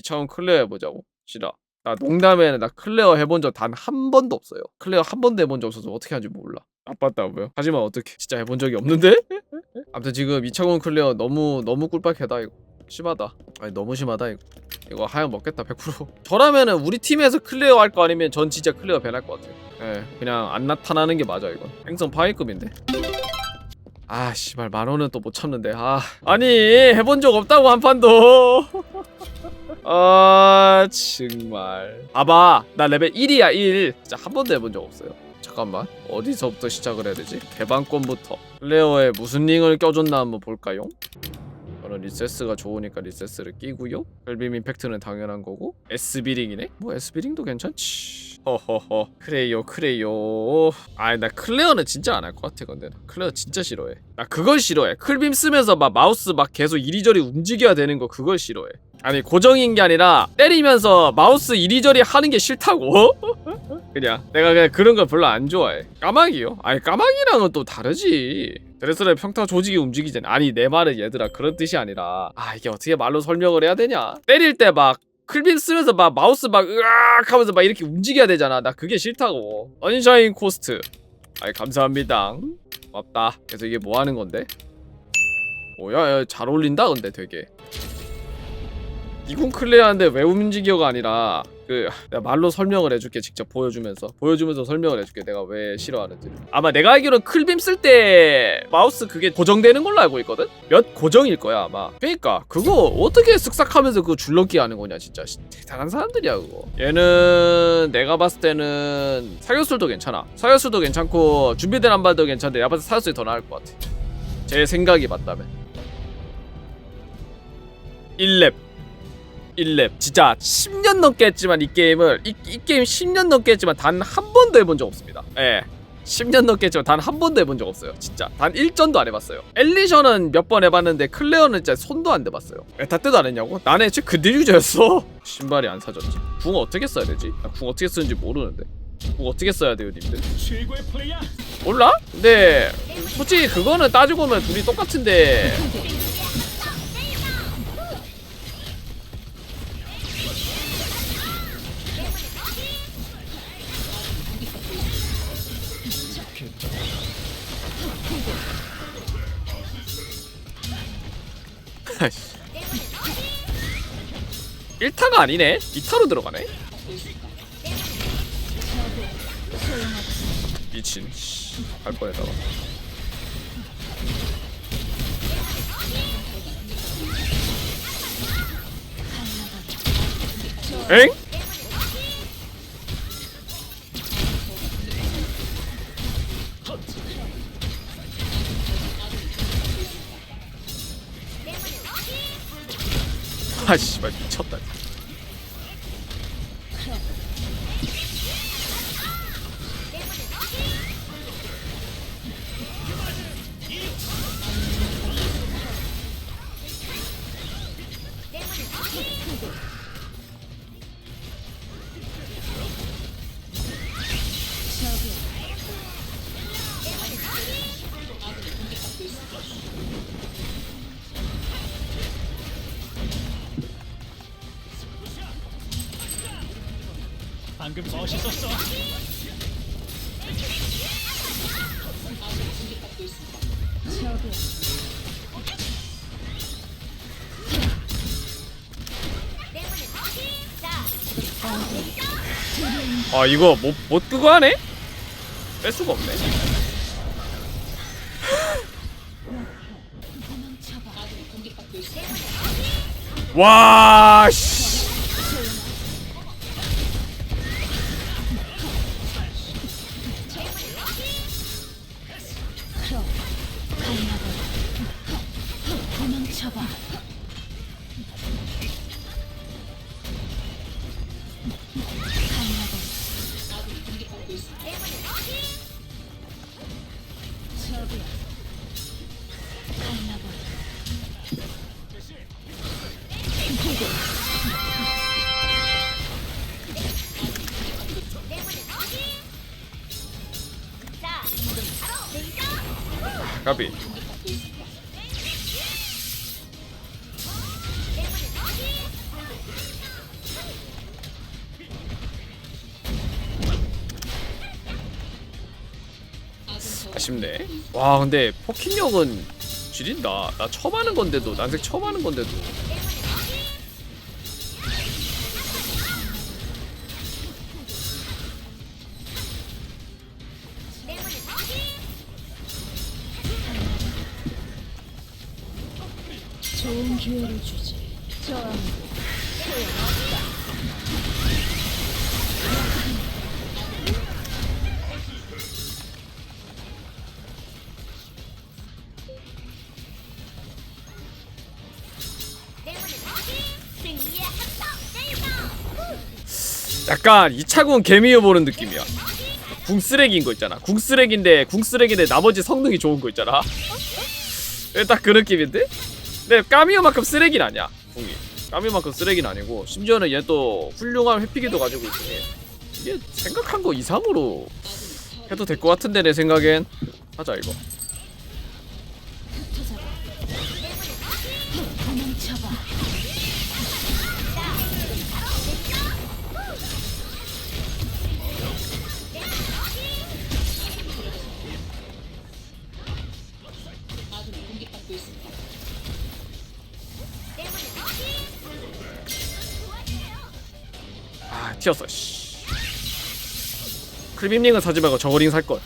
2차원 클레어 해보자고. 싫어 나. 농담에는 나 클레어 해본 적 단 한 번도 없어요. 클레어 한 번도 해본 적 없어서 어떻게 하는지 몰라. 나빴다고요? 하지만 어떻게. 진짜 해본 적이 없는데? 아무튼 지금 2차원 클레어 너무 너무 꿀빡해다 이거. 심하다. 아니 너무 심하다 이거. 이거 하얀 먹겠다 100% 저라면은 우리 팀에서 클레어 할 거 아니면 전 진짜 클레어 배날 것 같아요. 예 그냥 안 나타나는 게 맞아 이건. 행성 파이급인데. 아 씨발 만원은 또 못 참는데. 아 아니 해본 적 없다고 한 판도 아 정말. 봐봐 나 레벨 1이야 1 진짜 한 번도 해본 적 없어요. 잠깐만. 어디서부터 시작을 해야 되지? 개방권부터. 클레어에 무슨 링을 껴줬나 한번 볼까요? 저는 리세스가 좋으니까 리세스를 끼고요. 벨빔 임팩트는 당연한 거고. SB링이네? 뭐 SB링도 괜찮지. 허허허. 그래요 그래요. 아니 나 클레어는 진짜 안 할 것 같아 근데. 나 클레어 진짜 싫어해. 나 그걸 싫어해. 클빔 쓰면서 막 마우스 막 계속 이리저리 움직여야 되는 거 그걸 싫어해. 아니 고정인 게 아니라 때리면서 마우스 이리저리 하는 게 싫다고 그냥 내가 그냥 그런 걸 별로 안 좋아해. 까마귀요? 아니 까마귀랑은 또 다르지. 드레스의 평타 조직이 움직이잖아. 아니 내 말은 얘들아 그런 뜻이 아니라. 아 이게 어떻게 말로 설명을 해야 되냐? 때릴 때 막 클빈 쓰면서 막 마우스 막 으악 하면서 막 이렇게 움직여야 되잖아. 나 그게 싫다고. 언샤인 코스트 아이 감사합니다. 고맙다. 그래서 이게 뭐 하는 건데? 뭐야? 야, 잘 어울린다 근데 되게. 이건 클레어한데 왜 움직여가 아니라 그 내가 말로 설명을 해줄게 직접 보여주면서. 보여주면서 설명을 해줄게 내가 왜 싫어하는지. 아마 내가 알기로는 클빔 쓸 때 마우스 그게 고정되는 걸로 알고 있거든? 몇 고정일 거야 아마. 그러니까 그거 어떻게 쓱싹하면서 그거 줄넘기 하는 거냐 진짜. 씨, 대단한 사람들이야 그거. 얘는 내가 봤을 때는 사격술도 괜찮아. 사격술도 괜찮고 준비된 한발도 괜찮은데 내가 봤을 때 사격술이 더 나을 것 같아. 제 생각이 맞다면. 1렙 1렙. 진짜 10년 넘게 했지만 이 게임을 이, 이 게임 10년 넘게 했지만 단 한 번도 해본 적 없습니다. 예. 10년 넘게 했지만 단 한 번도 해본 적 없어요. 진짜. 단 1전도 안 해봤어요. 엘리션은 몇번 해봤는데 클레어는 진짜 손도 안 대봤어요. 에타 때도 안 했냐고? 나는 애초에 그들 유저였어. 신발이 안 사졌지. 궁 어떻게 써야 되지? 나 궁 어떻게 쓰는지 모르는데. 궁 어떻게 써야 돼요 님들? 몰라? 근데 솔직히 그거는 따지고 보면 둘이 똑같은데 아니네. 2타로 들어가네. 미친. 씨, 갈 뻔했다가 엥? 아 씨발 미쳤다 방금 멋있었어. 아 이거 못, 못 끄고 하네? 뺄 수가 없네 와 씨. 도망쳐봐. 저기야. 가비. 아쉽네. 와 근데 포킹력은 지린다. 나 처음 하는 건데도 난색 처음 하는 건데도. 좋은 기회를 주지. 저항. 약간 이차군 개미유 보는 느낌이야 궁 쓰레기인 거 있잖아 궁 쓰레기인데 궁 쓰레기인데 나머지 성능이 좋은 거 있잖아 딱 그 느낌인데? 근데 까미유만큼 쓰레기는 아니야 궁이. 까미유만큼 쓰레기는 아니고 심지어는 얘 또 훌륭한 회피기도 가지고 있으니 이게 생각한 거 이상으로 해도 될 것 같은데 내 생각엔. 하자 이거 튀었어 씨. 크리빔링은 사지 말고 저거링 살걸.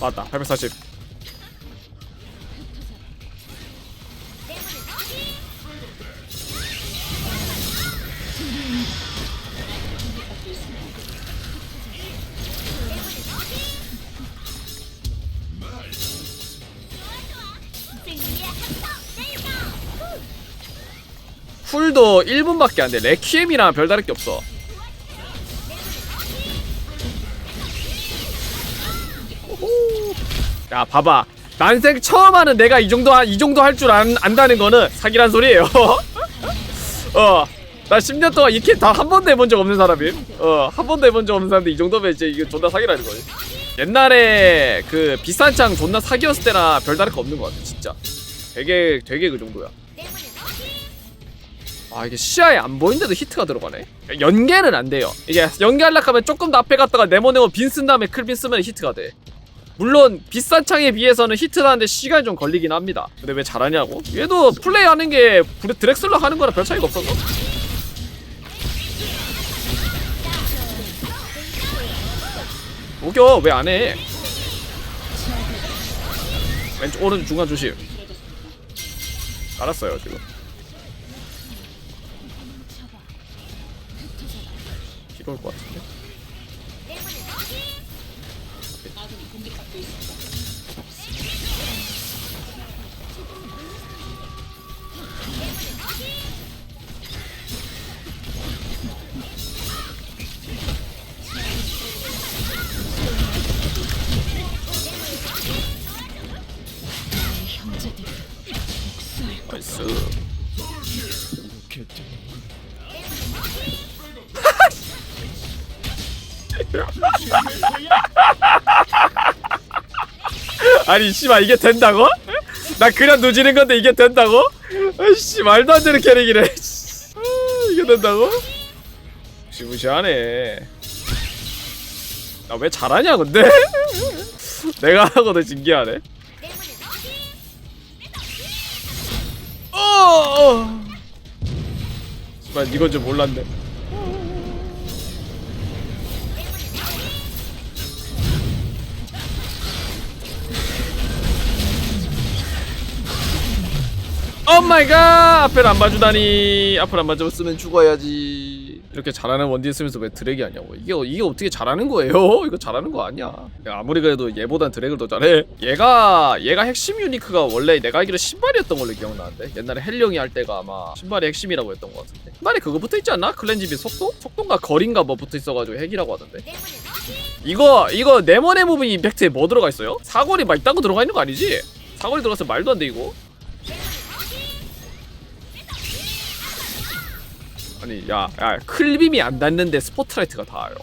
맞다 840 쿨도 1분밖에 안 돼. 레퀴엠이랑 별다를 게 없어. 야 봐봐. 난생 처음 하는 내가 이 정도 하- 이 정도 할 줄 안다는 거는 사기란 소리예요. 어 나 10년 동안 이킬 다한 번도 해본 적 없는 사람임. 어 한 번도 해본 적 없는 사람인데 이 정도면 이제 이게 존나 사기라는 거지 옛날에 그 비싼 창 존나 사기였을 때나 별다를 거 없는 것 같아 진짜. 되게 되게 그 정도야 아 이게 시야에 안 보이는데도 히트가 들어가네. 연계는 안 돼요. 이게 연계하려고 하면 조금 더 앞에 갔다가 네모네모 빈 쓴 다음에 클빈 쓰면 히트가 돼. 물론 비싼 창에 비해서는 히트 나는데 시간이 좀 걸리긴 합니다. 근데 왜 잘하냐고? 얘도 플레이하는 게 드렉슬러 하는 거랑 별 차이가 없어서. 오겨 왜 안해? 왼쪽 오른쪽 중간 조심. 알았어요 지금 뒤로 올 것 같은데 아니 씨발 이게 된다고? 나 그냥 누지는 건데 이게 된다고? 아이씨 말도 안 되는 캐릭이래 아, 이게 된다고? 무시무시하네 나 왜 잘하냐 근데? 내가 하고도 신기하네 어! 씨발 이건 좀 몰랐네 오 마이 갓! 앞을 안 봐주다니. 앞을 안 봐줬으면 죽어야지. 이렇게 잘하는 원딜 쓰면서 왜 드랙이 아니냐고. 이게, 이게 어떻게 잘하는 거예요? 이거 잘하는 거 아니야. 야, 아무리 그래도 얘보단 드랙을 더 잘해. 얘가, 얘가 핵심 유니크가 원래 내가 알기로 신발이었던 걸로 기억나는데. 옛날에 헬령이 할 때가 아마 신발이 핵심이라고 했던 것 같은데. 신발에 그거 붙어 있지 않나? 클렌지비 속도? 속도인가 거리인가 뭐 붙어 있어가지고 핵이라고 하던데. 이거, 이거 네모네 무빙 임팩트에 뭐 들어가 있어요? 사거리 막거 들어가 있는 거 아니지? 사거리 들어가서 말도 안 돼, 이거. 아니 야, 야 클빔이 안 닿는데 스포트라이트가 닿아요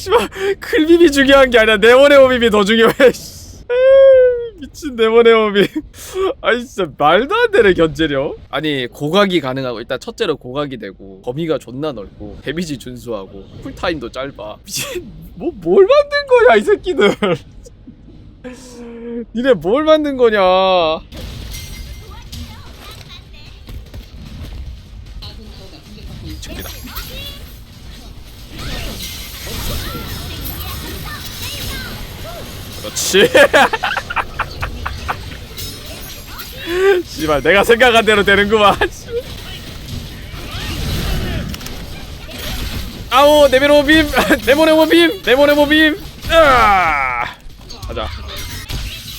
씨발 클빔이 중요한 게 아니라 네모네모빔이 더 중요해 미친 네모네모빔 아니 진짜 말도 안 되네 견제력. 아니 고각이 가능하고 일단 첫째로 고각이 되고 범위가 존나 넓고 데미지 준수하고 쿨타임도 짧아. 미친 뭐 뭘 만든 거냐 이 새끼들. 니네 뭘 만든 거냐 그렇지. 씨발 내가 생각한 대로 되는구만. 아우 네모네모 빔. 네모네모 빔. 네모네모 빔. 으아! 가자.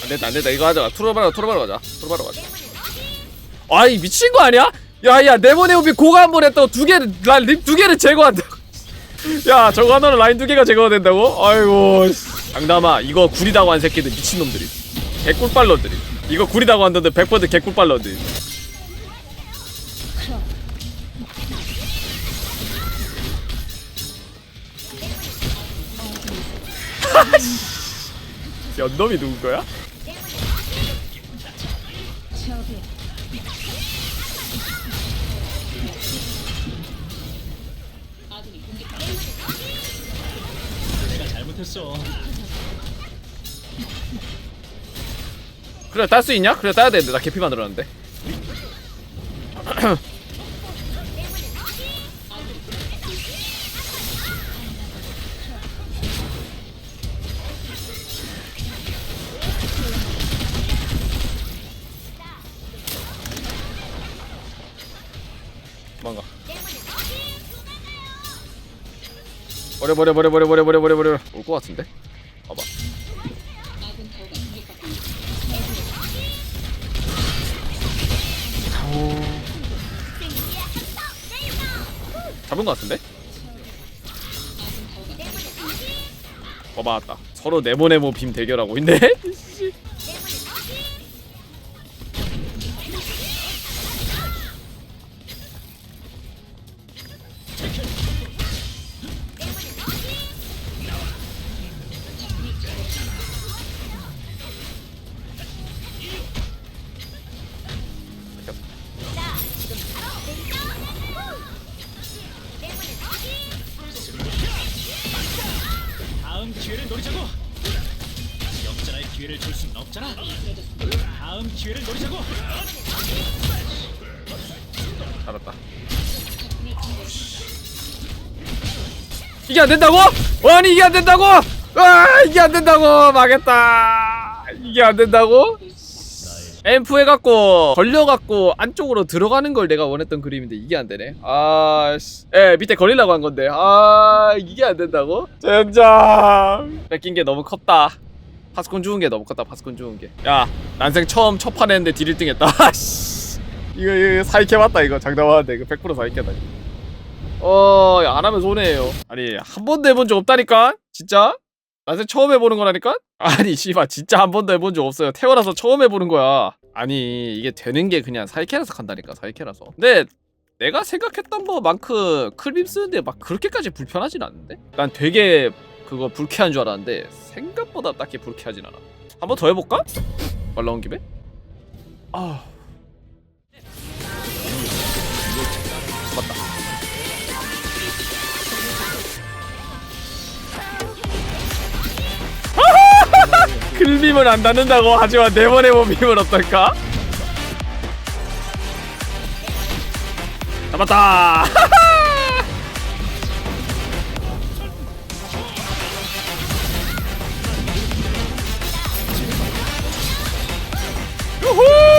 안된다 안된다. 이거 하자. 투로바로 투로바로 가자. 투로바로 가자. 아이 미친 거 아니야? 야야 네모네모 빔 고가 한 번 했다고 두 개를 난두 개를 제거한다고. 야 저거 하나로 라인 두 개가 제거가 된다고? 아이고 씨. 장담아 이거 구리다고 한 새끼들 미친놈들이 개꿀빨러들이 이거 구리다고 한다는데 100% 개꿀빨러들 연놈이 누군 거야? 적이 내가 잘못했어. 그래 딸 수 있냐? 그래 따야 되는데. 나 개피 만들었는데. 도망가. 버려 버려 버려 버려 버려 버려 버려 버려. 올 것 같은데 잡은 것 같은데? 어 맞았다 서로 네모네모 빔 대결하고 있네? 기회를 노리자고. 역전할 기회를 줄 수는 없잖아. 다음 기회를 노리자고. 알았다 이게 안 된다고? 아니 이게 안 된다고? 아 이게 안 된다고 망했다 이게 안 된다고? 앰프 해갖고 걸려갖고 안쪽으로 들어가는 걸 내가 원했던 그림인데 이게 안 되네. 아씨. 에 밑에 걸리려고 한 건데. 아 이게 안 된다고? 젠장. 뺏긴 게 너무 컸다. 파스콘 주운 게 너무 컸다 파스콘 주운 게 야 난생 처음 첫 판 했는데 딜 1등 했다. 씨. 이거 이거 사이캐 맞다 이거. 장담하는데 이거 100% 사이캐다 어, 야, 안 하면 손해예요. 아니, 한 번도 해본 적 없다니까? 진짜? 난생 처음 해보는 거라니까? 아니, 씨발, 진짜 한 번도 해본 적 없어요. 태어나서 처음 해보는 거야. 아니, 이게 되는 게 그냥 사이캐라서 간다니까, 사이캐라서. 근데, 내가 생각했던 거만큼 클립 쓰는데 막 그렇게까지 불편하진 않는데? 난 되게 그거 불쾌한 줄 알았는데, 생각보다 딱히 불쾌하진 않아. 한 번 더 해볼까? 말 나온 김에? 아. 글빔을 안 닿는다고 하지만 네모네모 빔은 어떨까? 잡았다! 유후!